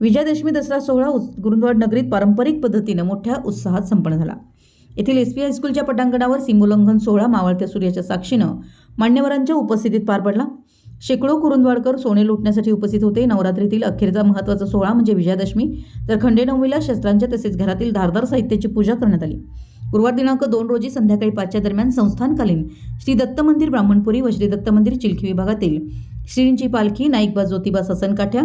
विजयादशमी दसरा सोहळा उस- गुरुद्वार नगरीत पारंपरिक पद्धतीनं मोठ्या उत्साहात संपन्न झाला. येथील एस पी हायस्कूलच्या पटांगणावर सीमोल्लंघन सोहळा मावळत्या सूर्याच्या साक्षीनं मान्यवरांच्या उपस्थितीत पार पडला. शेकडो कुरुंदवाडकर सोने लुटण्यासाठी उपस्थित होते. नवरात्रीतील अखेरचा महत्त्वाचा सोहळा म्हणजे विजयादशमी. तर खंडेनवमीला शस्त्रांच्या तसेच घरातील धारदार साहित्याची पूजा करण्यात आली. गुरुवार दिनांक दोन रोजी संध्याकाळी पाचच्या दरम्यान संस्थानकालीन श्री दत्त मंदिर ब्राह्मणपुरी व श्री दत्त मंदिर चिलखी विभागातील श्रींची पालखी नाईकबा ज्योतिबा ससनकाठ्या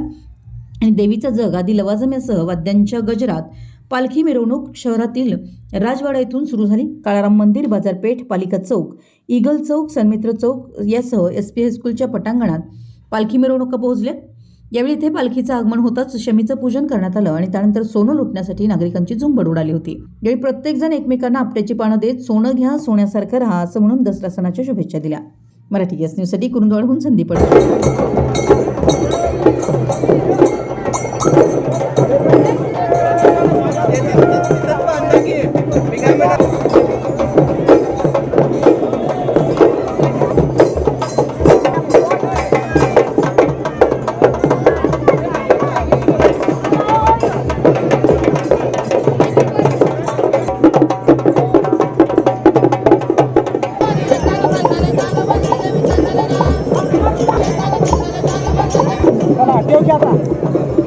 आणि देवीचा जग आदी लवाजम्यासह वाद्यांच्या गजरात पालखी मिरवणूक शहरातील राजवाडा येथून सुरू झाली. काळाराम मंदिर बाजारपेठ पालिका चौक इगल चौक सन्मित्र चौक यासह एस पी हायस्कूलच्या पटांगणात पालखी मिरवणुका पोहोचल्या. यावेळी इथे पालखीचं आगमन होताच शमीचं पूजन करण्यात आलं आणि त्यानंतर सोनं लुटण्यासाठी नागरिकांची झुंबड उडाली होती. यावेळी प्रत्येकजण एकमेकांना आपट्याची पानं देत सोनं घ्या सोन्यासारखं राहा असं म्हणून दसरा सणाच्या शुभेच्छा दिल्या. मराठी एस न्यूजसाठी कुरुंदवाडहून संदीप 要脚吧？